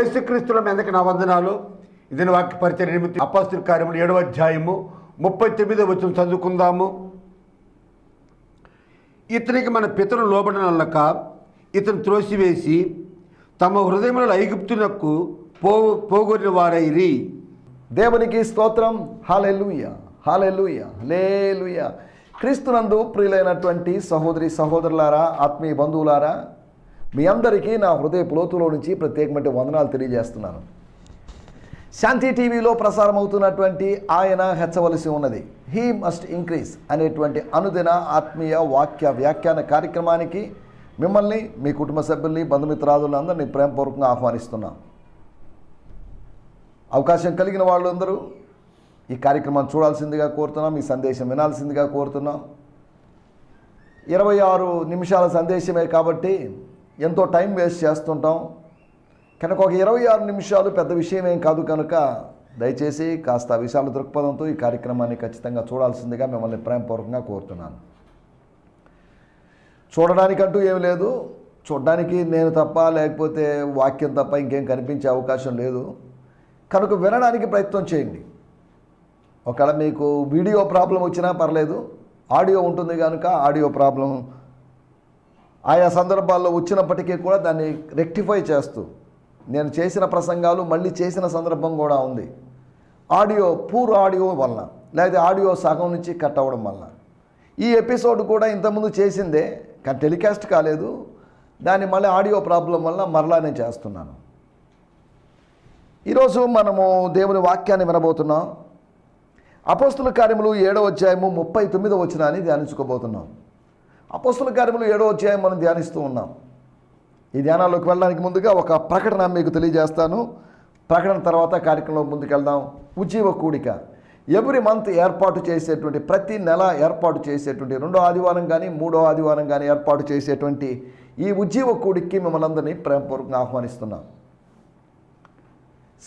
యేసుక్రీస్తుల మీదకి నా వందనాలు. ఇది వాక్య పరిచయ నిమిత్తం అపస్తుల కార్యములు ఏడవ అధ్యాయము ముప్పై తొమ్మిదో వచ్చిన చదువుకుందాము. ఇతనికి మన పితరులు లోబడినక ఇతను త్రోసివేసి తమ హృదయంలో ఐగుప్తునకు పో పోగొరిన వారైరి. దేవునికి స్తోత్రం. హాలెలుయ హాలెలుయ లేలుయ క్రీస్తునందు ప్రియులైనటువంటి సహోదరి సహోదరులారా ఆత్మీయ బంధువులారా మీ అందరికీ నా హృదయ లోతులో నుంచి ప్రత్యేకమైన వందనాలు తెలియజేస్తున్నాను. శాంతి టీవీలో ప్రసారం అవుతున్నటువంటి ఆయన హెచ్చవలసి ఉన్నది. హీ మస్ట్ ఇంక్రీజ్ అనేటువంటి అనుదిన ఆత్మీయ వాక్య వ్యాఖ్యాన కార్యక్రమానికి మిమ్మల్ని మీ కుటుంబ సభ్యుల్ని బంధుమిత్రాదులందరినీ ప్రేమపూర్వకంగా ఆహ్వానిస్తున్నాం. అవకాశం కలిగిన వాళ్ళందరూ ఈ కార్యక్రమాన్ని చూడాల్సిందిగా కోరుతున్నాం ఈ సందేశం వినాల్సిందిగా కోరుతున్నాం. ఇరవై ఆరు నిమిషాల సందేశమే కాబట్టి ఎంతో టైం వేస్ట్ చేస్తుంటాం. కనుక ఒక ఇరవై ఆరు నిమిషాలు పెద్ద విషయం ఏం కాదు కనుక దయచేసి కాస్త విశాల దృక్పథంతో ఈ కార్యక్రమాన్ని ఖచ్చితంగా చూడాల్సిందిగా మిమ్మల్ని ప్రేమపూర్వకంగా కోరుతున్నాను. చూడడానికంటూ ఏమి లేదు. చూడడానికి నేను తప్ప లేకపోతే వాక్యం తప్ప ఇంకేం కనిపించే అవకాశం లేదు. కనుక వినడానికి ప్రయత్నం చేయండి. ఒకవేళ మీకు వీడియో ప్రాబ్లం వచ్చినా పర్లేదు. ఆడియో ఉంటుంది కనుక ఆడియో ప్రాబ్లం ఆయా సందర్భాల్లో వచ్చినప్పటికీ కూడా దాన్ని రెక్టిఫై చేస్తూ నేను చేసిన ప్రసంగాలు మళ్ళీ చేసిన సందర్భం కూడా ఉంది. ఆడియో పూర్ ఆడియో వలన లేకపోతే ఆడియో సగం నుంచి కట్ అవ్వడం వలన. ఈ ఎపిసోడ్ కూడా ఇంతకుముందు చేసిందే కానీ టెలికాస్ట్ కాలేదు. దాన్ని మళ్ళీ ఆడియో ప్రాబ్లం వల్ల మరలా నేను చేస్తున్నాను. ఈరోజు మనము దేవుని వాక్యాన్ని వినబోతున్నాం. అపోస్తుల కార్యములు ఏడవ అధ్యాయము ముప్పై తొమ్మిదో వచ్చినాన్ని ధ్యానించుకోబోతున్నాం. అపోస్తుల కార్యములు ఏడో అధ్యాయం మనం ధ్యానిస్తూ ఉన్నాం. ఈ ధ్యానాల్లోకి వెళ్ళడానికి ముందుగా ఒక ప్రకటన మీకు తెలియజేస్తాను. ప్రకటన తర్వాత కార్యక్రమంలో ముందుకెళ్దాం. ఉజ్జీవ కూడిక. ఎవ్రీ మంత్ ఏర్పాటు చేసేటువంటి ప్రతి నెల ఏర్పాటు చేసేటువంటి రెండో ఆదివారం కానీ మూడో ఆదివారం కానీ ఏర్పాటు చేసేటువంటి ఈ ఉజ్జీవ కూడికి మిమ్మల్ని అందరినీ ప్రేమపూర్వకంగా ఆహ్వానిస్తున్నాం.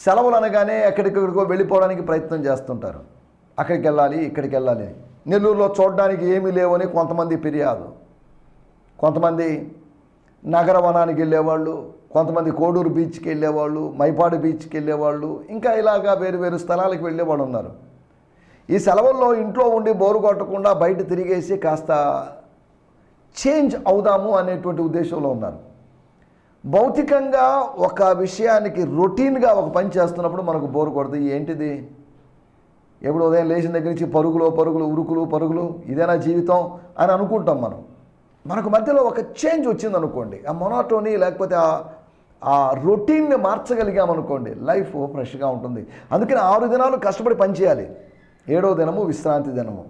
సెలవులు అనగానే ఎక్కడికెక్కడికో వెళ్ళిపోవడానికి ప్రయత్నం చేస్తుంటారు. అక్కడికి వెళ్ళాలి ఇక్కడికి వెళ్ళాలి. నెల్లూరులో చూడడానికి ఏమీ లేవని కొంతమంది ఫిర్యాదు. కొంతమంది నగర వనానికి వెళ్ళేవాళ్ళు కొంతమంది కోడూరు బీచ్కి వెళ్ళేవాళ్ళు మైపాడు బీచ్కి వెళ్ళేవాళ్ళు ఇంకా ఇలాగా వేరు వేరు స్థలాలకు వెళ్ళేవాళ్ళు ఉన్నారు. ఈ సెలవుల్లో ఇంట్లో ఉండి బోరు కొట్టకుండా బయట తిరిగేసి కాస్త చేంజ్ అవుదాము అనేటువంటి ఉద్దేశంలో ఉన్నారు. భౌతికంగా ఒక విషయానికి రొటీన్గా ఒక పని చేస్తున్నప్పుడు మనకు బోరు కొడుతుంది ఏంటిది? ఎప్పుడు ఉదయం లేచిన దగ్గర నుంచి పరుగులు పరుగులు ఉరుకులు పరుగులు ఇదేనా జీవితం అని అనుకుంటాం మనం. మనకు మధ్యలో ఒక చేంజ్ వచ్చింది అనుకోండి. ఆ మొనాటోని లేకపోతే ఆ ఆ రొటీన్ని మార్చగలిగామనుకోండి లైఫ్ ఫ్రెష్గా ఉంటుంది. అందుకని ఆరు దినాలు కష్టపడి పనిచేయాలి ఏడో దినము విశ్రాంతి దినము.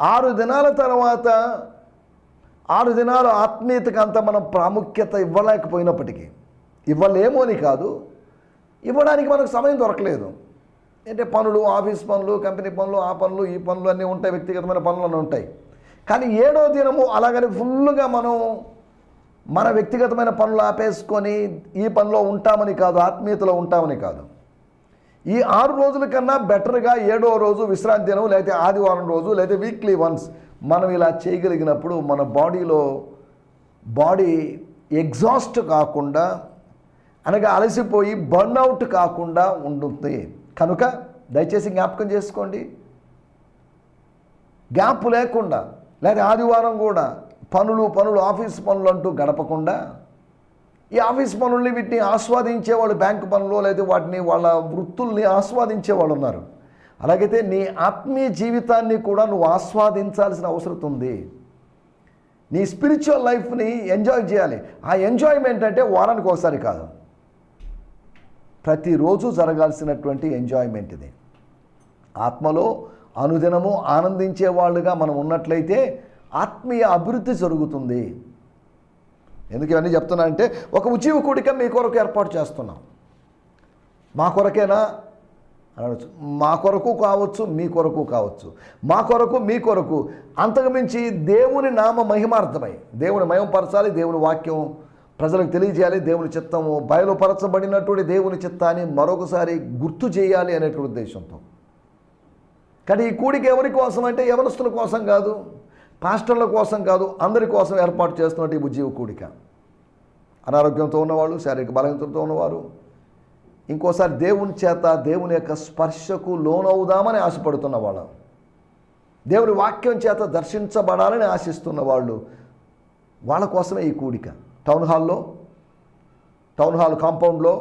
ఆరు దినాల తర్వాత ఆరు దినాలు ఆత్మీయతకు అంత మనం ప్రాముఖ్యత ఇవ్వలేకపోయినప్పటికీ ఇవ్వలేము అని కాదు ఇవ్వడానికి మనకు సమయం దొరకలేదు. అంటే పనులు ఆఫీస్ పనులు కంపెనీ పనులు ఆ పనులు ఈ పనులు అన్నీ ఉంటాయి వ్యక్తిగతమైన పనులు అన్నీ ఉంటాయి. కానీ ఏడో దినము అలాగని ఫుల్గా మనం మన వ్యక్తిగతమైన పనులు ఆపేసుకొని ఈ పనిలో ఉంటామని కాదు ఆత్మీయతలో ఉంటామని కాదు. ఈ ఆరు రోజుల కన్నా బెటర్గా ఏడో రోజు విశ్రాంతి దినం లేకపోతే ఆదివారం రోజు లేకపోతే వీక్లీ వన్స్ మనం ఇలా చేయగలిగినప్పుడు మన బాడీలో బాడీ ఎగ్జాస్ట్ కాకుండా అనగా అలసిపోయి బర్న్అవుట్ కాకుండా ఉంటుంది. కనుక దయచేసి జ్ఞాపకం చేసుకోండి. గ్యాప్ లేకుండా లేదా ఆదివారం కూడా పనులు పనులు ఆఫీస్ పనులు అంటూ గడపకుండా ఈ ఆఫీస్ పనుల్ని వీటిని ఆస్వాదించే వాళ్ళు బ్యాంకు పనులు లేదా వాటిని వాళ్ళ వృత్తుల్ని ఆస్వాదించే వాళ్ళు ఉన్నారు. అలాగైతే నీ ఆత్మీయ జీవితాన్ని కూడా నువ్వు ఆస్వాదించాల్సిన అవసరం ఉంది. నీ స్పిరిచువల్ లైఫ్ని ఎంజాయ్ చేయాలి. ఆ ఎంజాయ్మెంట్ అంటే వారానికి ఒకసారి కాదు. ప్రతిరోజు జరగాల్సినటువంటి ఎంజాయ్మెంట్ ఇది. ఆత్మలో అనుదినము ఆనందించే వాళ్ళుగా మనం ఉన్నట్లయితే ఆత్మీయ అభివృద్ధి జరుగుతుంది. ఎందుకు ఇవన్నీ చెప్తున్నా అంటే ఒక ఉజీవ కూడిక మీ కొరకు ఏర్పాటు చేస్తున్నాం. మా కొరకేనా? అనవచ్చు మా కొరకు కావచ్చు మీ కొరకు కావచ్చు. మా కొరకు మీ కొరకు. అంతకుమించి దేవుని నామ మహిమార్థమై దేవుని మహిమపరచాలి దేవుని వాక్యం ప్రజలకు తెలియజేయాలి దేవుని చిత్తము బయలుపరచబడినటువంటి దేవుని చిత్తాన్ని మరొకసారి గుర్తు చేయాలి అనేటువంటి ఉద్దేశంతో. కానీ ఈ కూడిక ఎవరి కోసం అంటే యవనస్తుల కోసం కాదు పాస్టర్ల కోసం కాదు అందరి కోసం ఏర్పాటు చేస్తున్నట్టు ఈ ఉద్యోగ కూడిక. అనారోగ్యంతో ఉన్నవాళ్ళు శారీరక బలహీనతతో ఉన్నవారు ఇంకోసారి దేవుని చేత దేవుని యొక్క స్పర్శకు లోనవుదామని ఆశపడుతున్న వాళ్ళు. దేవుని వాక్యం చేత దర్శించబడాలని ఆశిస్తున్న వాళ్ళు వాళ్ళ కోసమే ఈ కూడిక. టౌన్ హాల్లో టౌన్ హాల్ కాంపౌండ్లో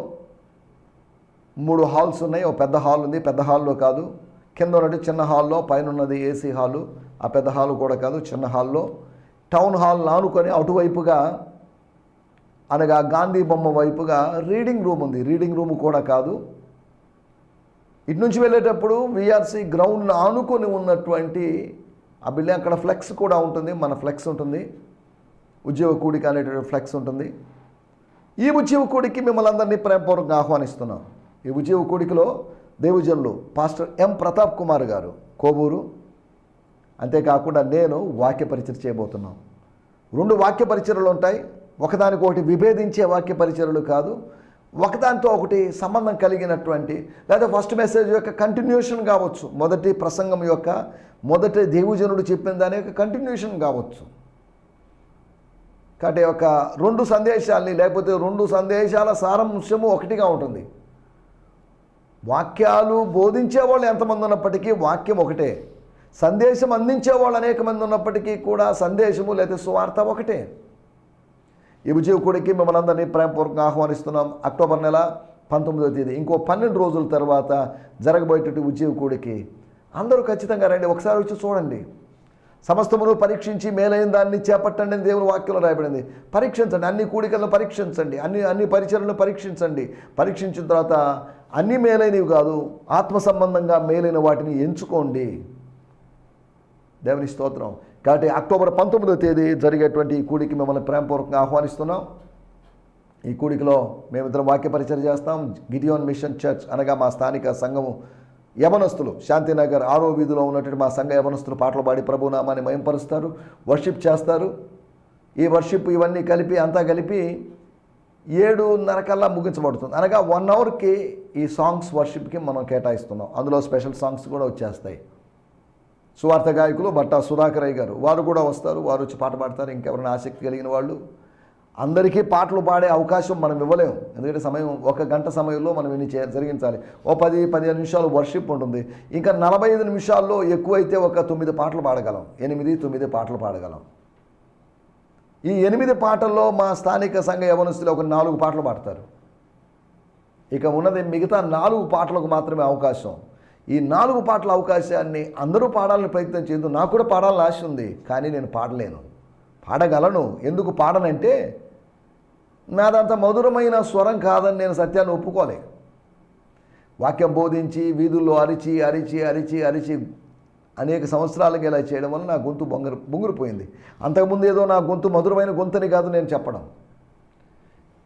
మూడు హాల్స్ ఉన్నాయి. ఒక పెద్ద హాల్ ఉంది. పెద్ద హాల్లో కాదు. కింద ఉన్నట్టు చిన్న హాల్లో పైన ఉన్నది ఏసీ హాలు. ఆ పెద్ద హాల్ కూడా కాదు చిన్న హాల్లో. టౌన్ హాల్ ఆనుకొని అటువైపుగా అనగా గాంధీ బొమ్మ వైపుగా రీడింగ్ రూమ్ ఉంది. రీడింగ్ రూమ్ కూడా కాదు. ఇటు నుంచి వెళ్ళేటప్పుడు విఆర్సీ గ్రౌండ్ ఆనుకొని ఉన్నటువంటి ఆ బిల్డింగ్ అక్కడ ఫ్లెక్స్ కూడా ఉంటుంది. మన ఫ్లెక్స్ ఉంటుంది. ఉద్యోగ కూడిక అనేటువంటి ఫ్లెక్స్ ఉంటుంది. ఈ ఉద్యోగ కూడికి మిమ్మల్ని అందరినీ ప్రేమపూర్వకంగా ఆహ్వానిస్తున్నాం. ఈ ఉద్యోగ కూడికలో దేవుజనులు పాస్టర్ ఎం ప్రతాప్ కుమార్ గారు కోబూరు అంతేకాకుండా నేను వాక్య పరిచయం చేయబోతున్నాం. రెండు వాక్య పరిచయలు ఉంటాయి. ఒకదానికొకటి విభేదించే వాక్య పరిచయలు కాదు. ఒకదానితో ఒకటి సంబంధం కలిగినటువంటి లేదా ఫస్ట్ మెసేజ్ యొక్క కంటిన్యూషన్ కావచ్చు. మొదటి ప్రసంగం యొక్క మొదటి దేవుజనుడు చెప్పిన దాని యొక్క కంటిన్యూషన్ కావచ్చు. కాబట్టి ఒక రెండు సందేశాల్ని లేకపోతే రెండు సందేశాల సారాంశము ఒకటిగా ఉంటుంది. వాక్యాలు బోధించే వాళ్ళు ఎంతమంది ఉన్నప్పటికీ వాక్యం ఒకటే. సందేశం అందించే వాళ్ళు అనేక మంది ఉన్నప్పటికీ కూడా సందేశము లేదా సువార్త ఒకటే. ఈ మిమ్మల్ని అందరినీ ప్రేమపూర్వకంగా ఆహ్వానిస్తున్నాం. అక్టోబర్ నెల పంతొమ్మిదవ తేదీ ఇంకో పన్నెండు రోజుల తర్వాత జరగబోయేటటువంటి ఉద్యోగుడికి అందరూ ఖచ్చితంగా రండి. ఒకసారి వచ్చి చూడండి. సమస్తమును పరీక్షించి మేలైన దాన్ని చేపట్టండి అని దేవుని వాక్యంలో రాయబడింది. పరీక్షించండి. అన్ని కూడికలను పరీక్షించండి. అన్ని అన్ని పరిచయలను పరీక్షించండి. పరీక్షించిన తర్వాత అన్ని మేలైనవి కాదు ఆత్మ సంబంధంగా మేలైన వాటిని ఎంచుకోండి. దేవుని స్తోత్రం. కాబట్టి అక్టోబర్ పంతొమ్మిదో తేదీ జరిగేటువంటి ఈ కూడికి మిమ్మల్ని ప్రేమపూర్వకంగా ఆహ్వానిస్తున్నాం. ఈ కూడికలో మేమిద్దరం వాక్య పరిచయం చేస్తాం. గిరియోన్ మిషన్ చర్చ్ అనగా మా స్థానిక సంఘము యవనస్తులు శాంతినగర్ ఆరో వీధిలో ఉన్నటువంటి మా సంఘ యవనస్తులు పాటలు పాడి ప్రభునామాన్ని మయంపరుస్తారు వర్షిప్ చేస్తారు. ఈ వర్షిప్ ఇవన్నీ కలిపి అంతా కలిపి ఏడున్నర కల్లా ముగించబడుతుంది. అనగా వన్ అవర్కి ఈ సాంగ్స్ వర్షిప్కి మనం కేటాయిస్తున్నాం. అందులో స్పెషల్ సాంగ్స్ కూడా వచ్చేస్తాయి. సువార్త గాయకులు బట్టా సుధాకరయ్య గారు. వారు కూడా వస్తారు వారు వచ్చి పాట పాడతారు. ఇంకెవరైనా ఆసక్తి కలిగిన వాళ్ళు అందరికీ పాటలు పాడే అవకాశం మనం ఇవ్వలేము. ఎందుకంటే సమయం ఒక గంట సమయంలో మనం ఇన్ని చే జరిగించాలి. ఓ పది పదిహేను నిమిషాలు వర్షిప్ ఉంటుంది. ఇంకా నలభై ఐదు నిమిషాల్లో ఎక్కువైతే ఒక తొమ్మిది పాటలు పాడగలం. ఎనిమిది తొమ్మిది పాటలు పాడగలం. ఈ ఎనిమిది పాటల్లో మా స్థానిక సంఘ యవనస్తులు ఒక నాలుగు పాటలు పాడతారు. ఇక ఉన్నది మిగతా నాలుగు పాటలకు మాత్రమే అవకాశం. ఈ నాలుగు పాటల అవకాశాన్ని అందరూ పాడాలని ప్రయత్నం చేయదు. నాకు కూడా పాడాలని ఆశ ఉంది. కానీ నేను పాడలేను. పాడగలను. ఎందుకు పాడనంటే నాదంత మధురమైన స్వరం కాదని నేను సత్యాన్ని ఒప్పుకోలే వాక్యం బోధించి వీధుల్లో అరిచి అరిచి అరిచి అరిచి అనేక సంవత్సరాలకి ఇలా చేయడం వల్ల నా గొంతు బొంగరు బొంగురిపోయింది. అంతకుముందు ఏదో నా గొంతు మధురమైన గొంతుని కాదు నేను చెప్పడం.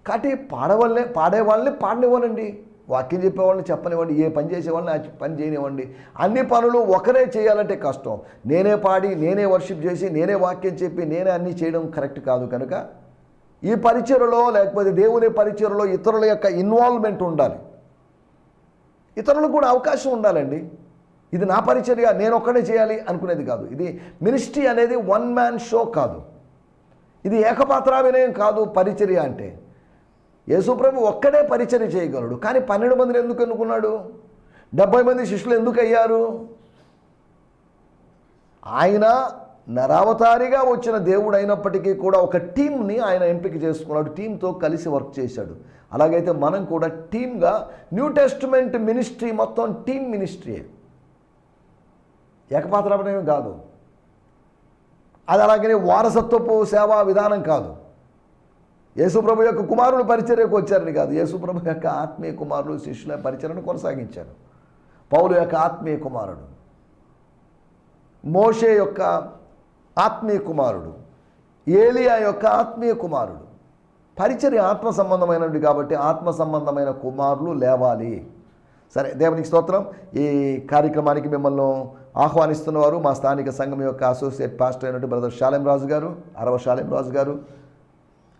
కాబట్టి పాడవాళ్ళే పాడేవాళ్ళని పాడనివ్వనండి. వాక్యం చెప్పేవాళ్ళని చెప్పనివ్వండి. ఏ పని చేసేవాళ్ళని పని చేయనివ్వండి. అన్ని పనులు ఒకరే చేయాలంటే కష్టం. నేనే పాడి నేనే వర్షిప్ చేసి నేనే వాక్యం చెప్పి నేనే అన్నీ చేయడం కరెక్ట్ కాదు కనుక ఈ పరిచయలో లేకపోతే దేవుని పరిచయలో ఇతరుల యొక్క ఇన్వాల్వ్మెంట్ ఉండాలి. ఇతరులకు కూడా అవకాశం ఉండాలండి. ఇది నా పరిచర్య నేను ఒక్కడే చేయాలి అనుకునేది కాదు. ఇది మినిస్ట్రీ అనేది వన్ మ్యాన్ షో కాదు. ఇది ఏకపాత్రాభినయం కాదు పరిచర్య అంటే. యేసుప్రభు ఒక్కడే పరిచర్య చేయగలడు. కానీ పన్నెండు మందిని ఎందుకు ఎన్నుకున్నాడు? డెబ్బై మంది శిష్యులు ఎందుకు అయ్యారు? ఆయన నరావతారిగా వచ్చిన దేవుడు అయినప్పటికీ కూడా ఒక టీంని ఆయన ఎంపిక చేసుకున్నాడు టీంతో కలిసి వర్క్ చేశాడు. అలాగైతే మనం కూడా టీమ్గా న్యూ టెస్ట్మెంట్ మినిస్ట్రీ మొత్తం టీం మినిస్ట్రీయే. ఏకపాత్రాభినయం కాదు. అది అలాగనే వారసత్వపు సేవా విధానం కాదు. యేసుప్రభు యొక్క కుమారులు పరిచర్యకు వచ్చారని కాదు. యేసుప్రభు యొక్క ఆత్మీయ కుమారులు శిష్యుల పరిచర్యను కొనసాగించారు పౌలు యొక్క ఆత్మీయ కుమారుడు. మోషే యొక్క ఆత్మీయ కుమారుడు ఏలియా యొక్క ఆత్మీయ కుమారుడు పరిచర్య ఆత్మ సంబంధమైనది కాబట్టి ఆత్మ సంబంధమైన కుమారులు లేవాలి. సరే దేవునికి స్తోత్రం. ఈ కార్యక్రమానికి మిమ్మల్ని ఆహ్వానిస్తున్నవారు మా స్థానిక సంఘం యొక్క అసోసియేట్ పాస్టర్ అయినటువంటి బ్రదర్ శాలెం రాజు గారు అరవ శాలెం రాజు గారు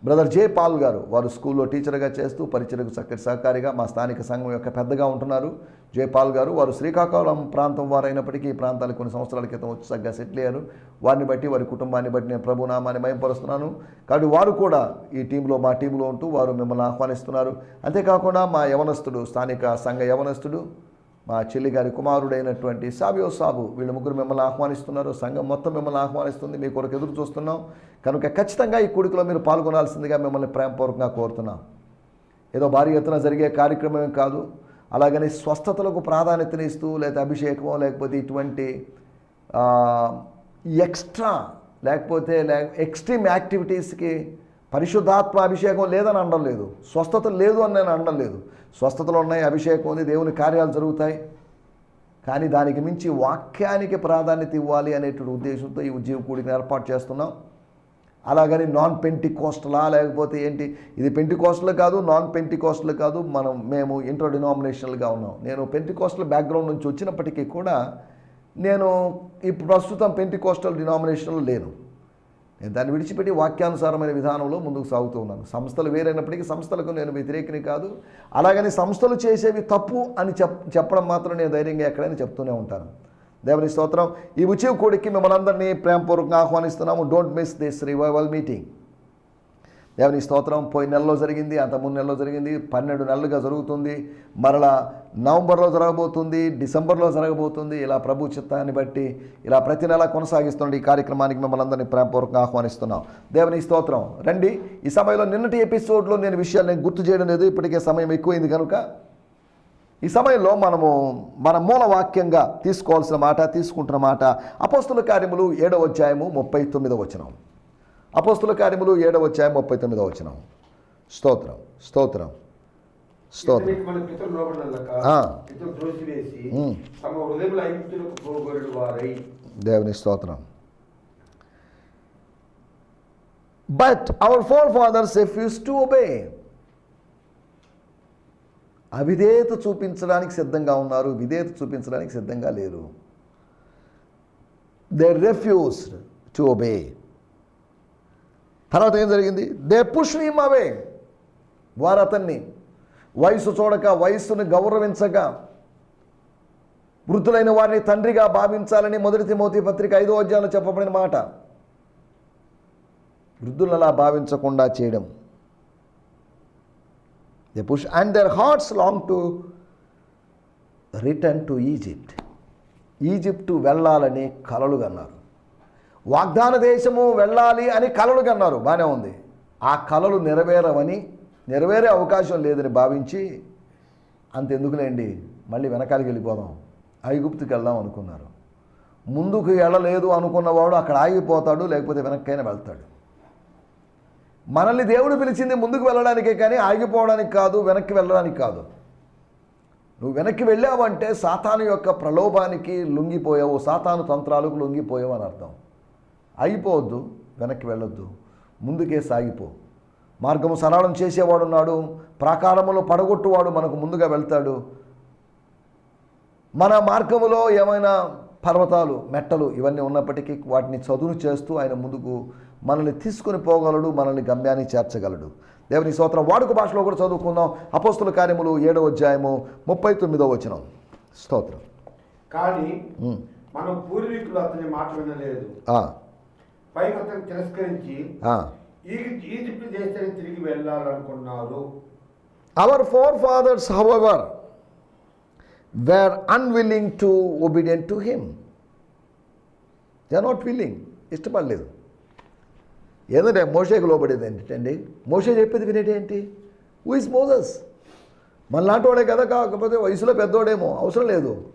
బ్రదర్ జే పాల్ గారు వారు స్కూల్లో టీచర్గా చేస్తూ పరిచయకు చక్కటి సహకారిగా మా స్థానిక సంఘం యొక్క పెద్దగా ఉంటున్నారు. జే పాల్ గారు వారు శ్రీకాకుళం ప్రాంతం వారైనప్పటికీ ఈ ప్రాంతాలకు కొన్ని సంవత్సరాల క్రితం వచ్చి చక్కగా సెటిల్ అయ్యారు. వారిని బట్టి వారి కుటుంబాన్ని బట్టి నేను ప్రభు నామాన్ని మయంపరుస్తున్నాను. కాబట్టి వారు కూడా ఈ టీంలో మా టీంలో ఉంటూ వారు మిమ్మల్ని ఆహ్వానిస్తున్నారు. అంతేకాకుండా మా యవనస్తుడు స్థానిక సంఘ యవనస్తుడు మా చెల్లి గారి కుమారుడైనటువంటి సాబియో సాబు వీళ్ళు ముగ్గురు మిమ్మల్ని ఆహ్వానిస్తున్నారు. సంఘం మొత్తం మిమ్మల్ని ఆహ్వానిస్తుంది. మీ కొరకు ఎదురు చూస్తున్నాం. కనుక ఖచ్చితంగా ఈ కూడికలో మీరు పాల్గొనాల్సిందిగా మిమ్మల్ని ప్రేమపూర్వకంగా కోరుతున్నాం. ఏదో భారీ ఎత్తున జరిగే కార్యక్రమం కాదు. అలాగని స్వస్థతలకు ప్రాధాన్యతనిస్తూ లేదా అభిషేకమో లేకపోతే ఇటువంటి ఎక్స్ట్రా లేకపోతే లే ఎక్స్ట్రీమ్ యాక్టివిటీస్కి పరిశుద్ధాత్మ అభిషేకం లేదని అనడం లేదు. స్వస్థత లేదు అని నేను అనడం లేదు. స్వస్థతలు ఉన్నాయి అభిషేకం ఉంది దేవుని కార్యాలు జరుగుతాయి. కానీ దానికి మించి వాక్యానికి ప్రాధాన్యత ఇవ్వాలి అనేటువంటి ఉద్దేశంతో ఈ ఉద్యోగ కూడికను ఏర్పాటు చేస్తున్నాం. అలాగని నాన్ పెంటి కోస్టలా లేకపోతే ఏంటి? ఇది పెంటి కోస్టల్ కాదు నాన్ పెంటి కోస్టల్ కాదు మనం మేము ఇంటర్ డినామినేషనల్గా ఉన్నాం. నేను పెంటి కోస్టల్ బ్యాక్గ్రౌండ్ నుంచి వచ్చినప్పటికీ కూడా నేను ఇప్పుడు ప్రస్తుతం పెంటి కోస్టల్ డినామినేషన్లో లేను. నేను దాన్ని విడిచిపెట్టి వాక్యానుసారమైన విధానంలో ముందుకు సాగుతూ ఉన్నాను. సంస్థలు వేరైనప్పటికీ సంస్థలకు నేను వ్యతిరేకిని కాదు. అలాగని సంస్థలు చేసేవి తప్పు అని చెప్ చెప్పడం మాత్రం నేను ధైర్యంగా ఎక్కడైనా చెప్తూనే ఉంటాను. దేవుని స్తోత్రం. ఈ ఉచివ కోడికి మిమ్మల్ని అందరినీ ప్రేమపూర్వకంగా ఆహ్వానిస్తున్నాము. Don't miss this revival meeting దేవుని స్తోత్రం పోయిన నెలలో జరిగింది అంత మూడు నెలలో జరిగింది పన్నెండు నెలలుగా జరుగుతుంది మరలా నవంబర్లో జరగబోతుంది డిసెంబర్లో జరగబోతుంది. ఇలా ప్రభు చిత్తాన్ని బట్టి ఇలా ప్రతి నెల కొనసాగిస్తుండే ఈ కార్యక్రమానికి మిమ్మల్ని అందరినీ ప్రేమపూర్వకంగా ఆహ్వానిస్తున్నాం. దేవుని స్తోత్రం. రండి ఈ సమయంలో నిన్నటి ఎపిసోడ్లో నేను విషయాలు నేను గుర్తు చేయడం లేదు ఇప్పటికే సమయం ఎక్కువైంది కనుక. ఈ సమయంలో మనము మన మూల వాక్యంగా తీసుకోవాల్సిన మాట తీసుకుంటున్న మాట అపోస్తుల కార్యములు ఏడవ అధ్యాయము ముప్పై తొమ్మిదవ వచనం. అపోస్తుల కార్యములు ఏడవ అధ్యాయం ముప్పై తొమ్మిదవ వచనం. స్తోత్రం స్తోత్రం దేవుని స్తోత్రం. But our forefathers refuse to obey అవిధేయత చూపించడానికి సిద్ధంగా ఉన్నారు విధేయత చూపించడానికి సిద్ధంగా లేరు. దే రెఫ్యూజ్డ్ టు ఒబే తర్వాత ఏం జరిగింది? They push him away. వారు అతన్ని వయసు చూడక వయస్సును గౌరవించక వృద్ధులైన వారిని తండ్రిగా భావించాలని మొదటి తిమోతి పత్రిక ఐదో అధ్యాయంలో చెప్పబడిన మాట. వృద్ధులను అలా భావించకుండా చేయడం. They push and their hearts long to return to Egypt. Egypt వెళ్ళాలని కలలుగన్నారు వాగ్దాన దేశము వెళ్ళాలి అని కలలు కన్నారు. బాగానే ఉంది. ఆ కలలు నెరవేరవని నెరవేరే అవకాశం లేదని భావించి అంతెందుకులేండి. మళ్ళీ వెనకాలకి వెళ్ళిపోదాం. ఐగుప్తుకి వెళ్దాం అనుకున్నారు. ముందుకు వెళ్ళలేదు అనుకున్నవాడు అక్కడ ఆగిపోతాడు లేకపోతే వెనక్కైనా వెళ్తాడు. మనల్ని దేవుడు పిలిచింది ముందుకు వెళ్ళడానికే కానీ ఆగిపోవడానికి కాదు వెనక్కి వెళ్ళడానికి కాదు. నువ్వు వెనక్కి వెళ్ళావంటే సాతాను యొక్క ప్రలోభానికి లొంగిపోయావు సాతాను తంత్రాలకు లొంగిపోయావు అని అర్థం. అయిపోవద్దు వెనక్కి వెళ్ళొద్దు ముందుకే సాగిపో. మార్గము సరళం చేసేవాడున్నాడు ప్రాకారములో పడగొట్టువాడు మనకు ముందుగా వెళ్తాడు. మన మార్గములో ఏమైనా పర్వతాలు మెట్టలు ఇవన్నీ ఉన్నప్పటికీ వాటిని చదును చేస్తూ ఆయన ముందుకు మనల్ని తీసుకొని పోగలడు మనల్ని గమ్యాన్ని చేర్చగలడు. దేవుని స్తోత్రం వాడుక భాషలో కూడా చదువుకుందాం. అపోస్తుల కార్యములు ఏడవ అధ్యాయము ముప్పై తొమ్మిదవ వచనం. స్తోత్రం. కానీ. మన పూర్వీకులు అతని మాట వినలేదు. పైకి అతను తిరస్కరించి ఆ. ఈజిప్ట్ ఈజిప్ట్ దేశానికి తిరిగి వెళ్ళాలనుకున్నారు. Our forefathers however were unwilling to obedient to him they are not willing ఇష్టపడలేదు. ఏంటంటే మోషేకి లోబడేది ఏంటండి? మోషే చెప్పేది వినేటి ఏంటి? హూ ఇస్ మోజస్ మనలాంటి వాడే కదా కాకపోతే వయసులో పెద్దోడేమో అవసరం లేదు.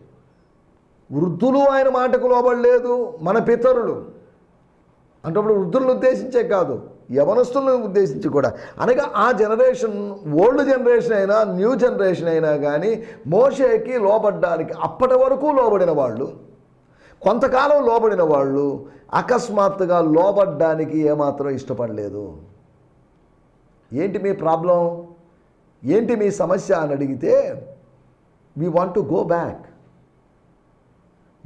వృద్ధులు ఆయన మాటకు లోబడలేదు మన పితరులు. అంటప్పుడు వృద్ధులను ఉద్దేశించే కాదు యవనస్తులను ఉద్దేశించి కూడా. అనగా ఆ జనరేషన్ ఓల్డ్ జనరేషన్ అయినా న్యూ జనరేషన్ అయినా కానీ మోషేకి లోబడ్డానికి అప్పటి వరకు లోబడిన వాళ్ళు కొంతకాలం లోబడిన వాళ్ళు అకస్మాత్తుగా లోబడ్డానికి ఏమాత్రం ఇష్టపడలేదు. ఏంటి మీ ప్రాబ్లం? ఏంటి మీ సమస్య అని అడిగితే we want to go back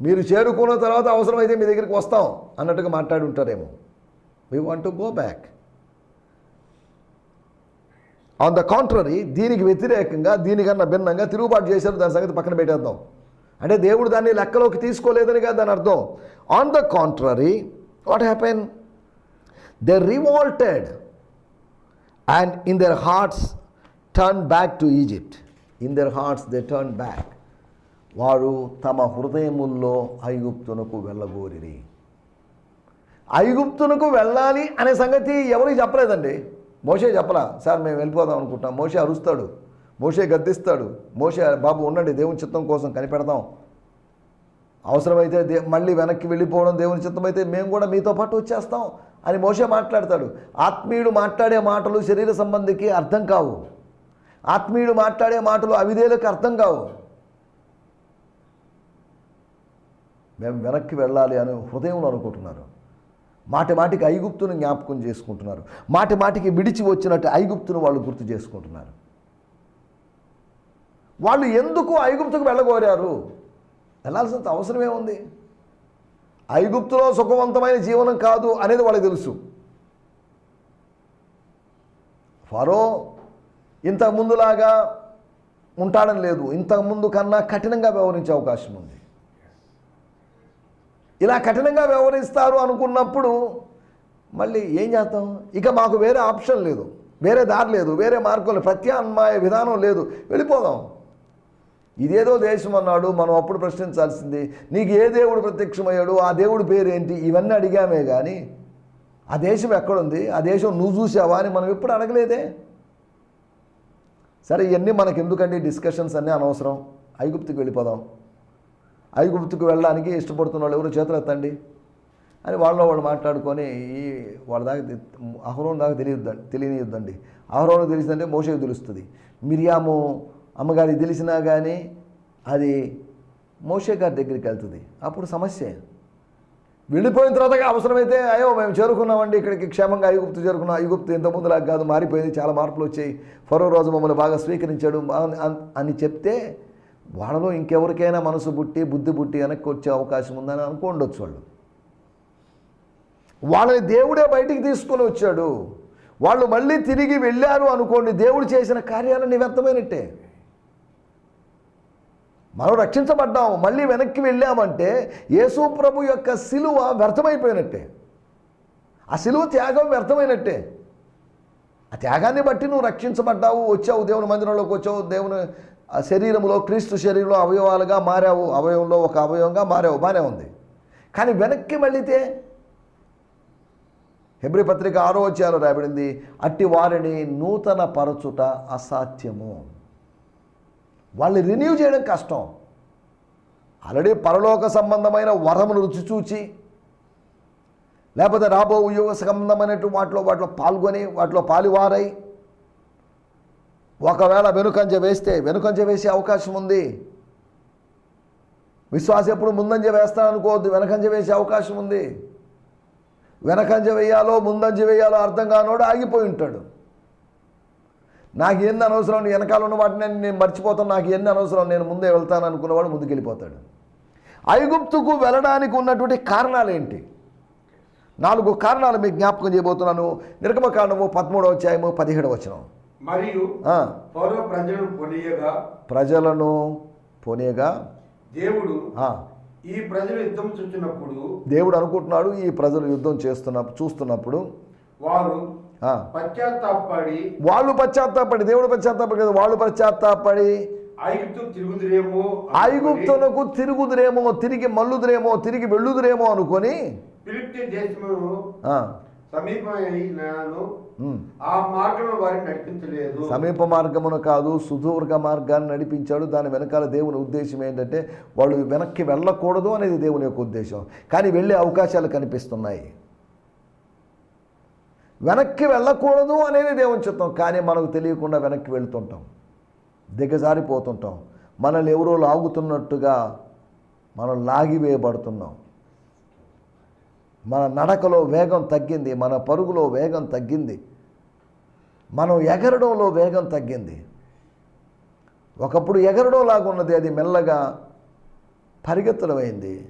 మీరు చేరుకున్న తర్వాత అవసరమైతే మీ దగ్గరికి వస్తాం అన్నట్టుగా మాట్లాడి ఉంటారేమో. We want to go back on the contrary దీనికి వ్యతిరేకంగా దీనికన్నా భిన్నంగా తిరుగుబాటు చేశారు దాని సంగతి పక్కన పెట్టేద్దాం. అంటే దేవుడు దాన్ని లెక్కలోకి తీసుకోలేదని కాదు దాని అర్థం. On the contrary what happen they revolted and in their hearts turn back to Egypt in their hearts they turn back వారు తమ హృదయముల్లో ఐగుప్తునకు వెళ్ళగోరిరి ఐగుప్తునకు వెళ్ళాలి అనే సంగతి ఎవరికి చెప్పలేదండి? మోషే చెప్పలా సార్ మేము వెళ్ళిపోదాం అనుకుంటాం మోషే అరుస్తాడు. మోషే గద్దిస్తాడు. మోషే బాబు ఉండండి దేవుని చిత్తం కోసం కనిపెడదాం అవసరమైతే దే మళ్ళీ వెనక్కి వెళ్ళిపోవడం దేవుని చిత్తమైతే మేము కూడా మీతో పాటు వచ్చేస్తాం అని మోషే మాట్లాడతాడు. ఆత్మీయుడు మాట్లాడే మాటలు శరీర సంబంధికి అర్థం కావు. ఆత్మీయుడు మాట్లాడే మాటలు అవిధేలకు అర్థం కావు. మేము వెనక్కి వెళ్ళాలి అని హృదయంలో అనుకుంటున్నారు. మాటి మాటికి ఐగుప్తును జ్ఞాపకం చేసుకుంటున్నారు. మాటి మాటికి విడిచి వచ్చినట్టు ఐగుప్తును వాళ్ళు గుర్తు చేసుకుంటున్నారు. వాళ్ళు ఎందుకు ఐగుప్తుకు వెళ్ళగోరారు? వెళ్ళాల్సినంత అవసరం ఏముంది ఐగుప్తులో సుఖవంతమైన జీవనం కాదు అనేది వాళ్ళకి తెలుసు. ఫరో ఇంతకుముందులాగా ఉంటాడని లేదు. ఇంతకు ముందు కన్నా కఠినంగా వ్యవహరించే అవకాశం ఉంది. ఇలా కఠినంగా వ్యవహరిస్తారు అనుకున్నప్పుడు మళ్ళీ ఏం చేస్తాం? ఇక మాకు వేరే ఆప్షన్ లేదు వేరే దారి లేదు వేరే మార్గం లేదు ప్రత్యామ్నాయ విధానం లేదు. వెళ్ళిపోదాం. ఇదేదో దేశం అన్నాడు మనం అప్పుడు ప్రశ్నించాల్సింది నీకు ఏ దేవుడు ప్రత్యక్షమయ్యాడు ఆ దేవుడి పేరు ఏంటి ఇవన్నీ అడిగామే కానీ ఆ దేశం ఎక్కడుంది? ఆ దేశం నువ్వు చూసావా అని మనం ఎప్పుడు అడగలేదే. సరే ఇవన్నీ మనకి ఎందుకండి డిస్కషన్స్ అన్నీ అనవసరం. ఐగుప్తికి వెళ్ళిపోదాం. ఐగుప్తుకు వెళ్ళడానికి ఇష్టపడుతున్న వాళ్ళు ఎవరు చేతులెత్తండి? అని వాళ్ళలో వాళ్ళు మాట్లాడుకొని ఈ వాళ్ళ దాకా అహరోన్ దాకా తెలియద్దండి తెలియనియొద్దండి. అహరోను తెలిసిందంటే మోషకు తెలుస్తుంది. మిరియాము అమ్మగారికి తెలిసినా కానీ అది మోషే గారి దగ్గరికి వెళ్తుంది. అప్పుడు సమస్య. వెళ్ళిపోయిన తర్వాత అవసరమైతే అయ్యో మేము చేరుకున్నామండి ఇక్కడికి క్షేమంగా ఐగుప్తు చేరుకున్నాం. ఐగుప్తు ఇంత ముందులాగా కాదు మారిపోయింది చాలా మార్పులు వచ్చాయి. ఫరో రోజు మమ్మల్ని బాగా స్వీకరించాడు. అని చెప్తే వాళ్ళలో ఇంకెవరికైనా మనసు పుట్టి బుద్ధి పుట్టి వెనక్కి వచ్చే అవకాశం ఉందని అనుకోండొచ్చు వాళ్ళు. వాళ్ళని దేవుడే బయటికి తీసుకొని వచ్చాడు. వాళ్ళు మళ్ళీ తిరిగి వెళ్ళారు అనుకోండి దేవుడు చేసిన కార్యాలన్నీ వ్యర్థమైనట్టే మనం రక్షించబడ్డాము మళ్ళీ వెనక్కి వెళ్ళామంటే యేసు ప్రభు యొక్క సిలువ వ్యర్థమైపోయినట్టే. ఆ సిలువ త్యాగం వ్యర్థమైనట్టే. ఆ త్యాగాన్ని బట్టి నువ్వు రక్షించబడ్డావు వచ్చావు దేవుని మందిరంలోకి వచ్చావు దేవుని ఆ శరీరంలో క్రీస్తు శరీరంలో అవయవాలుగా మారావు. అవయవంలో ఒక అవయవంగా మారావు. బాగానే ఉంది. కానీ వెనక్కి మళ్ళితే హెబ్రి పత్రిక ఆరో వచ్చారు రాబడింది అట్టి వారిని నూతన పరచుట అసాధ్యము. వాళ్ళని రిన్యూ చేయడం కష్టం. ఆల్రెడీ పరలోక సంబంధమైన వరమును రుచి చూచి లేకపోతే రాబో ఉద్యోగ సంబంధమైనటువంటి వాటిలో వాటిలో పాల్గొని వాటిలో పాలివారై ఒకవేళ వెనుకంజ వేస్తే వెనుకంజ వేసే అవకాశం ఉంది. విశ్వాసం ఎప్పుడు ముందంజ వేస్తాననుకోవద్దు వెనకంజ వేసే అవకాశం ఉంది. వెనకంజ వేయాలో ముందంజ వేయాలో అర్థం కానోడు ఆగిపోయి ఉంటాడు. నాకు ఎన్ని అనవసరం? వెనకాల ఉన్న వాటిని నేను మర్చిపోతాను. నాకు ఎన్ని అనవసరం? నేను ముందే వెళ్తాను అనుకున్నవాడు ముందుకెళ్ళిపోతాడు. ఐగుప్తుకు వెళ్ళడానికి ఉన్నటువంటి కారణాలు ఏంటి? నాలుగు కారణాలు మీకు జ్ఞాపకం చేయబోతున్నాను. నిర్గమకాండము పదమూడవ అధ్యాయము పదిహేడవ వచనం. మరియు పౌర ప్రజలను కొనియగా ప్రజలను పోనీయగా దేవుడు ఈ ప్రజలు యుద్ధం చూచినప్పుడు దేవుడు అనుకుంటున్నాడు ఈ ప్రజలు యుద్ధం చేస్తున్న చూస్తున్నప్పుడు వారు పశ్చాత్తాపడి వాళ్ళు పశ్చాత్తాపడి దేవుడు పశ్చాత్తాపడి కదా వాళ్ళు పశ్చాత్తాపడి ఐగుప్తు తిరుగుదురేమో ఐగుప్తునకు తిరుగుదురేమో తిరిగి మల్లుదురేమో తిరిగి వెళ్ళుదురేమో అనుకొని సమీపమైనను ఆ మార్గంలో వారిని నడిపించలేదు. సమీప మార్గమును కాదు సుదూర్ఘ మార్గాన్ని నడిపించాడు. దాని వెనకాల దేవుని ఉద్దేశం ఏంటంటే వాళ్ళు వెనక్కి వెళ్ళకూడదు అనేది దేవుని యొక్క ఉద్దేశం. కానీ వెళ్ళే అవకాశాలు కనిపిస్తున్నాయి. వెనక్కి వెళ్ళకూడదు అనేది దేవుని చిత్తం. కానీ మనకు తెలియకుండా వెనక్కి వెళ్తుంటాం. దిగజారిపోతుంటాం. మనల్ని ఎవరో లాగుతున్నట్టుగా మనం లాగివేయబడుతున్నాం. మన నడకలో వేగం తగ్గింది మన పరుగులో వేగం తగ్గింది. మనం ఎగరడంలో వేగం తగ్గింది. ఒకప్పుడు ఎగరడంలాగా ఉన్నది అది మెల్లగా పరిగెత్తడం అయింది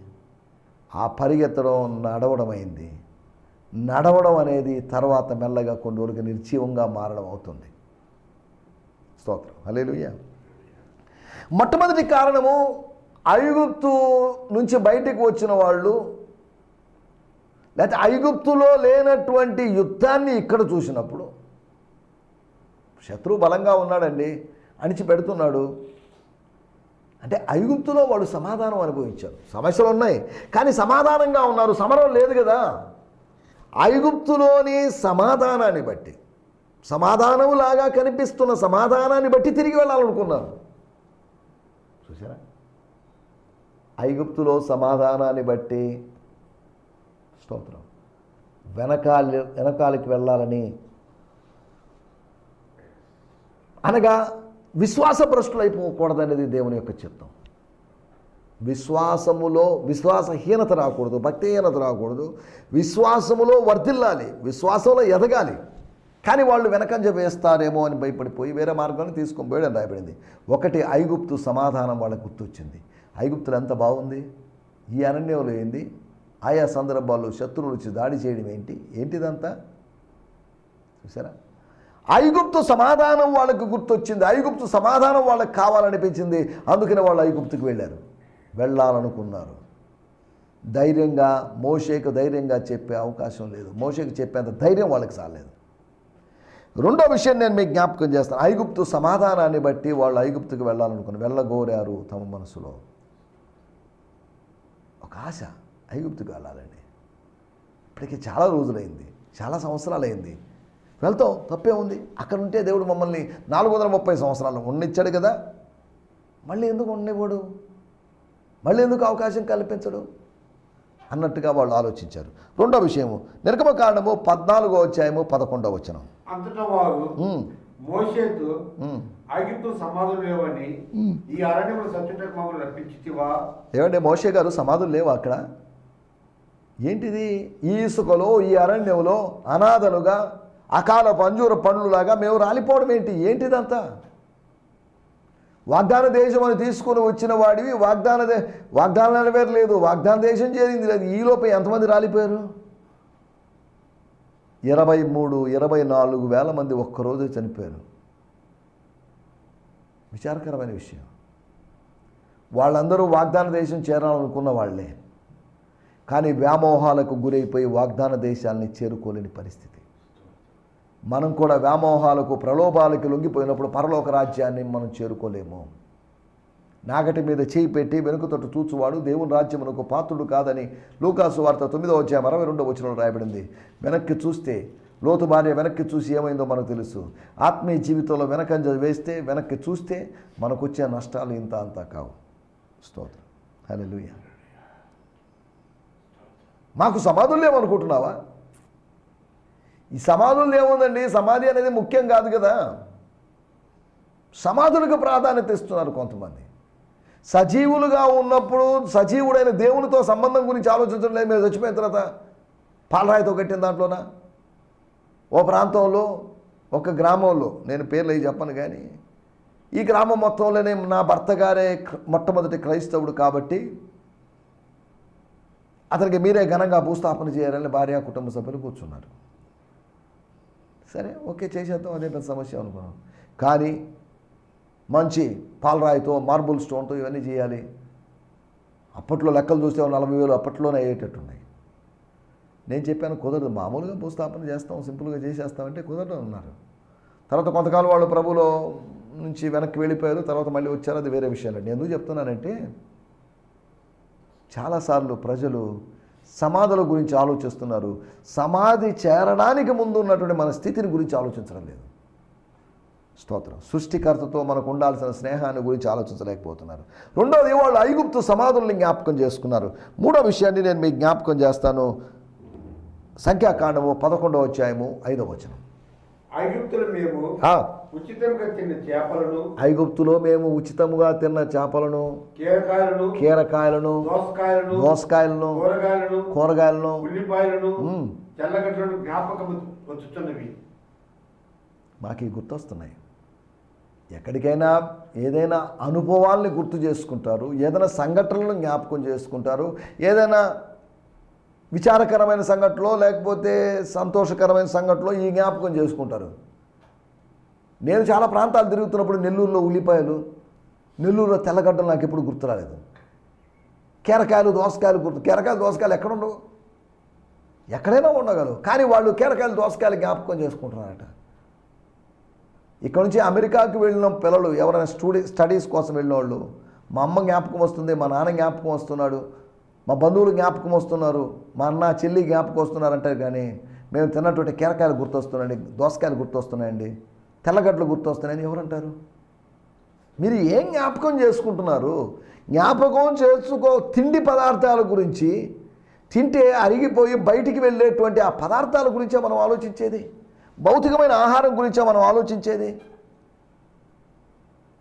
ఆ పరిగెత్తడం నడవడం అయింది నడవడం అనేది తర్వాత మెల్లగా కొన్ని రోజులకి నిర్జీవంగా మారడం అవుతుంది. స్తోత్రం. అలేలుయ్య మొట్టమొదటి కారణము ఐగుప్తు నుంచి బయటికి వచ్చిన వాళ్ళు లేకపోతే ఐగుప్తులో లేనటువంటి యుద్ధాన్ని ఇక్కడ చూసినప్పుడు శత్రువు బలంగా ఉన్నాడండి అణిచిపెడుతున్నాడు అంటే ఐగుప్తులో వాళ్ళు సమాధానం అనుభవించారు సమస్యలు ఉన్నాయి కానీ సమాధానంగా ఉన్నారు. సమరం లేదు కదా. ఐగుప్తులోని సమాధానాన్ని బట్టి సమాధానములాగా కనిపిస్తున్న సమాధానాన్ని బట్టి తిరిగి వెళ్ళాలనుకున్నారు. చూసారా ఐగుప్తులో సమాధానాన్ని బట్టి స్తోత్రం. వెనకాలి వెనకాలకి వెళ్ళాలని అనగా విశ్వాసభ్రష్టులైపోకూడదనేది దేవుని యొక్క చిత్తం. విశ్వాసములో విశ్వాసహీనత రాకూడదు భక్తిహీనత రాకూడదు. విశ్వాసములో వర్ధిల్లాలి విశ్వాసంలో ఎదగాలి. కానీ వాళ్ళు వెనకంజ వేస్తారేమో అని భయపడిపోయి వేరే మార్గాన్ని తీసుకొని పోయడం రాయబడింది. ఒకటి ఐగుప్తు సమాధానం వాళ్ళకు గుర్తొచ్చింది. ఐగుప్తులు ఎంత బాగుంది? ఈ అరణ్యంలో ఏంది? ఆయా సందర్భాల్లో శత్రువులు వచ్చి దాడి చేయడం ఏంటి? ఏంటిదంతా? చూసారా ఐగుప్తు సమాధానం వాళ్ళకు గుర్తొచ్చింది ఐగుప్తు సమాధానం వాళ్ళకి కావాలనిపించింది. అందుకనే వాళ్ళు ఐగుప్తుకు వెళ్ళారు. వెళ్ళాలనుకున్నారు. ధైర్యంగా మోషేకు ధైర్యంగా చెప్పే అవకాశం లేదు. మోషేకు చెప్పేంత ధైర్యం వాళ్ళకి చాలేదు రెండో విషయం నేను మీకు జ్ఞాపకం చేస్తాను. ఐగుప్తు సమాధానాన్ని బట్టి వాళ్ళు ఐగుప్తుకు వెళ్ళాలనుకుని వెళ్ళగోరారు తమ మనసులో. ఒక ఆశ ఐగుప్తుకు వెళ్ళాలండి. ఇప్పటికి చాలా రోజులైంది. చాలా సంవత్సరాలైంది. వెళ్తాం తప్పే ఉంది. అక్కడ ఉంటే దేవుడు మమ్మల్ని నాలుగు వందల ముప్పై సంవత్సరాలు ఉండిచ్చాడు కదా. మళ్ళీ ఎందుకు ఉండేవాడు మళ్ళీ ఎందుకు అవకాశం కల్పించడు? అన్నట్టుగా వాళ్ళు ఆలోచించారు. రెండో విషయము నిర్గమ కాండము పద్నాలుగో అధ్యాయము పదకొండో వచనం. అంతటా వారు ఉమ్, మోషేతు ఉమ్. ఐగుప్తు సమాధులు లేవని ఈ అరణ్యములు సత్యుటకు మమ్మల్ని రప్పించితివా? ఏమంటే మోషే గారు సమాధులు లేవు అక్కడ? ఏంటిది? ఈ ఇసుకలో ఈ అరణ్యంలో అనాథలుగా అకాల పంజూర పండ్లులాగా మేము రాలిపోవడం ఏంటి? ఏంటిదంతా? వాగ్దాన దేశం అని తీసుకుని వచ్చిన వాడివి వాగ్దాన దే వాగ్దానం నెరవేరలేదు. వాగ్దాన దేశం చేరింది లేదు. ఈలోపు ఎంతమంది రాలిపోయారు? ఇరవై మూడు ఇరవై నాలుగు వేల మంది ఒక్కరోజు చనిపోయారు. విచారకరమైన విషయం. వాళ్ళందరూ వాగ్దాన దేశం చేరాలనుకున్న వాళ్ళే. కానీ వ్యామోహాలకు గురైపోయి వాగ్దాన దేశాలని చేరుకోలేని పరిస్థితి. మనం కూడా వ్యామోహాలకు ప్రలోభాలకు లొంగిపోయినప్పుడు పరలోక రాజ్యాన్ని మనం చేరుకోలేము. నాగటి మీద చేయి పెట్టి వెనుక తొట్టు చూచువాడు దేవుని రాజ్యమునకు పాత్రుడు కాదని లూకాసు వార్త తొమ్మిదో వచ్చాయి అరవై రెండో వచనంలో రాయబడింది. వెనక్కి చూస్తే లోతు భార్య వెనక్కి చూసి ఏమైందో మనకు తెలుసు. ఆత్మీయ జీవితంలో వెనకంజ వేస్తే వెనక్కి చూస్తే మనకు వచ్చే నష్టాలు ఇంత అంతా కావు. స్తోత్రం. లూయ మాకు సమాధులు లేవనుకుంటున్నావా? ఈ సమాధులు ఏముందండి? సమాధి అనేది ముఖ్యం కాదు కదా. సమాధులకు ప్రాధాన్యత ఇస్తున్నారు కొంతమంది. సజీవులుగా ఉన్నప్పుడు సజీవుడైన దేవునితో సంబంధం గురించి ఆలోచించడం లేదు మీరు చచ్చిపోయిన తర్వాత పాలరాయితో కట్టిన దాంట్లోనా? ఓ ప్రాంతంలో ఒక గ్రామంలో నేను పేర్లు అవి చెప్పను కానీ ఈ గ్రామం మొత్తంలోనే నా భర్త గారే మొట్టమొదటి క్రైస్తవుడు కాబట్టి అతనికి మీరే ఘనంగా భూస్థాపన చేయాలని భార్య కుటుంబ సభ్యులు కూర్చున్నారు. సరే ఓకే చేసేద్దాం అదే పెద్ద సమస్య అనుకున్నాం కానీ మంచి పాలరాయితో మార్బుల్ స్టోన్తో ఇవన్నీ చేయాలి. అప్పట్లో లెక్కలు చూస్తే నలభై వేలు అప్పట్లోనే అయ్యేటట్టున్నాయి. నేను చెప్పాను కుదరదు మామూలుగా భూస్థాపన చేస్తాం సింపుల్గా చేసేస్తామంటే కుదరదు అన్నారు. తర్వాత కొంతకాలం వాళ్ళు ప్రభులో నుంచి వెనక్కి వెళ్ళిపోయారు తర్వాత మళ్ళీ వచ్చారు అది వేరే విషయాలు నేను ఎందుకు చెప్తున్నానంటే చాలాసార్లు ప్రజలు సమాధుల గురించి ఆలోచిస్తున్నారు. సమాధి చేరడానికి ముందు ఉన్నటువంటి మన స్థితిని గురించి ఆలోచించడం లేదు. స్తోత్రం. సృష్టికర్తతో మనకు ఉండాల్సిన స్నేహాన్ని గురించి ఆలోచించలేకపోతున్నారు. రెండోది వాళ్ళు ఐగుప్తు సమాధుల్ని జ్ఞాపకం చేసుకున్నారు. మూడో విషయాన్ని నేను మీకు జ్ఞాపకం చేస్తాను. సంఖ్యాకాండము పదకొండవ అధ్యాయము ఐదవ వచనం. ఐగుప్తులు మేము ఉచితముగా తిన్న చేపలను కీరకాయలను దోసకాయలను కూరగాయలను మాకు గుర్తొస్తున్నాయి. ఎక్కడికైనా ఏదైనా అనుభవాల్ని గుర్తు చేసుకుంటారు ఏదైనా సంఘటనలను జ్ఞాపకం చేసుకుంటారు ఏదైనా విచారకరమైన సంఘటనలో లేకపోతే సంతోషకరమైన సంఘటనలో ఈ జ్ఞాపకం చేసుకుంటారు. నేను చాలా ప్రాంతాలు తిరుగుతున్నప్పుడు నెల్లూరులో ఉల్లిపాయలు నెల్లూరులో తెల్లగడ్డలు నాకు ఎప్పుడు గుర్తు రాలేదు కీరకాయలు దోసకాయలు గుర్తు కీరకాయలు దోసకాయలు ఎక్కడ ఉండవు? ఎక్కడైనా ఉండగలవు. కానీ వాళ్ళు కీరకాయలు దోసకాయలు జ్ఞాపకం చేసుకుంటున్నారట. ఇక్కడ నుంచి అమెరికాకి వెళ్ళిన పిల్లలు ఎవరైనా స్టూడీ స్టడీస్ కోసం వెళ్ళిన వాళ్ళు మా అమ్మ జ్ఞాపకం వస్తుంది మా నాన్న జ్ఞాపకం వస్తున్నాడు మా బంధువులు జ్ఞాపకం వస్తున్నారు మా అన్న చెల్లి జ్ఞాపకం వస్తున్నారు అంటారు కానీ మేము తిన్నటువంటి కీరకాయలు గుర్తొస్తున్నాయండి దోసకాయలు గుర్తొస్తున్నాయండి తెల్లగడ్డలు గుర్తొస్తున్నాయని ఎవరంటారు మీరు ఏం జ్ఞాపకం చేసుకుంటున్నారు? జ్ఞాపకం చేసుకో తిండి పదార్థాల గురించి తింటే అరిగిపోయి బయటికి వెళ్ళేటువంటి ఆ పదార్థాల గురించే మనం ఆలోచించేది? భౌతికమైన ఆహారం గురించే మనం ఆలోచించేది?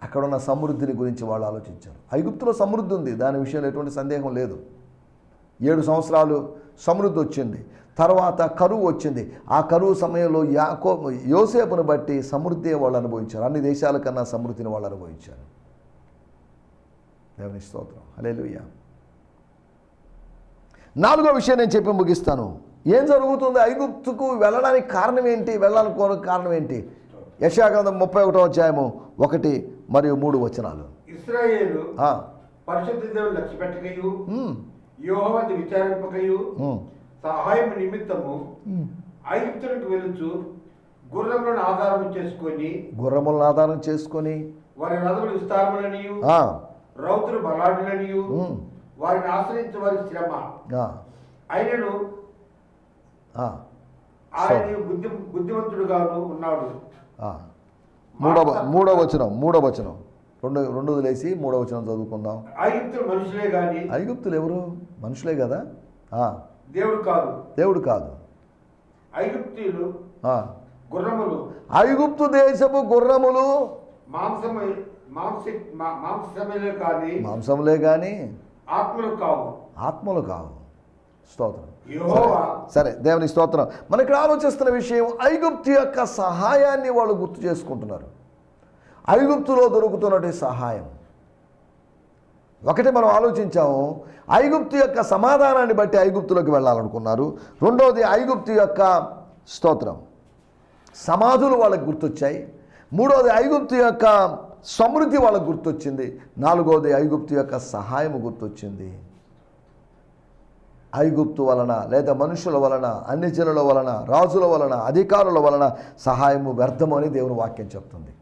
అక్కడ ఉన్న సమృద్ధిని గురించి వాళ్ళు ఆలోచించారు. ఐగుప్తులో సమృద్ధి ఉంది దాని విషయంలో ఎటువంటి సందేహం లేదు. ఏడు సంవత్సరాలు సమృద్ధి వచ్చింది. తర్వాత కరువు వచ్చింది. ఆ కరువు సమయంలో యాకో యోసేపును బట్టి సమృద్ధి వాళ్ళు అనుభవించారు. అన్ని దేశాల కన్నా సమృద్ధిని వాళ్ళు అనుభవించారు. దేవుని స్తోత్రం. హల్లెలూయా. నాలుగో విషయం నేను చెప్పి ముగిస్తాను. ఏం జరుగుతుంది? ఐగుప్తుకు వెళ్ళడానికి కారణం ఏంటి? వెళ్ళాలనుకోవడానికి కారణం ఏంటి? యశాగ్రంథం ముప్పై ఒకటో అధ్యాయము ఒకటి మరియు మూడు వచనాలు. ఇస్రాయేలు పరిశుద్ధ లక్ష్య యోహవతి విచారింపకయు. సహాయం నిమిత్తము. ఐగుప్తులకు వెలుచు గుర్రములను ఆధారం చేసుకొని గుర్రములను ఆధారం చేసుకొని వారి రథములు విస్తారములనియు రౌతులు బలాడులనియు వారిని ఆశ్రయించే వారి శ్రమ. ఆయనను ఆయన బుద్ధి బుద్ధిమంతుడుగాను ఉన్నాడు. మూడవ మూడవ వచనం మూడవ వచనం. రెండు రెండు వదిలేసి మూడవ వచనం చదువుకుందాం. ఐగుప్తులు మనుషులే గాని ఐగుప్తులు ఎవరు? మనుషులే కదా? దేవుడు కాదు. దేవుడు కాదు. ఐగుప్తీయులు ఆ. గుర్రములు. ఐగుప్తు దేశపు గుర్రములు? మాంసము మాంసములే కానీ మాంసములే కానీ ఆత్మలు కావు. ఆత్మలు కావు. స్తోత్రం. సరే దేవుని స్తోత్రం. మనం ఇక్కడ ఆలోచిస్తున్న విషయం ఐగుప్తు యొక్క సహాయాన్ని వాళ్ళు గుర్తు చేసుకుంటున్నారు. ఐగుప్తులో దొరుకుతున్నటువంటి సహాయం. ఒకటి మనం ఆలోచించాము ఐగుప్తు యొక్క సమాధానాన్ని బట్టి ఐగుప్తులోకి వెళ్ళాలనుకున్నారు. రెండవది ఐగుప్తు యొక్క స్తోత్రం. సమాధులు వాళ్ళకి గుర్తొచ్చాయి. మూడవది ఐగుప్తు యొక్క సమృద్ధి వాళ్ళకు గుర్తొచ్చింది. నాలుగవది ఐగుప్తు యొక్క సహాయం గుర్తొచ్చింది. ఐగుప్తు వలన లేదా మనుషుల వలన అన్ని జనుల వలన రాజుల వలన అధికారుల వలన సహాయము వ్యర్థము అని దేవుని వాక్యం చెప్తుంది.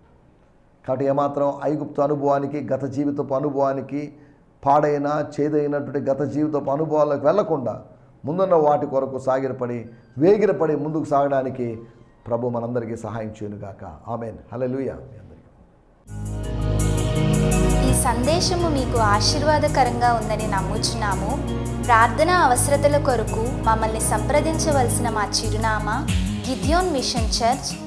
కాబట్టి ఏమాత్రం ఐగుప్తు అనుభవానికి గత జీవితపు అనుభవానికి పాడైన చేదైనటువంటి గత జీవితపు అనుభవాలకు వెళ్ళకుండా ముందున్న వాటి కొరకు సాగిరపడి వేగిరపడి ముందుకు సాగడానికి ప్రభు మనందరికీ సహాయం చేయనుగాక. ఆమెన్. హలో మీ ఈ సందేశము మీకు ఆశీర్వాదకరంగా ఉందని నమ్ముచున్నాము. ప్రార్థన అవసరతల కొరకు మమ్మల్ని సంప్రదించవలసిన మా చిరునామా గిద్యోన్ మిషన్ చర్చ్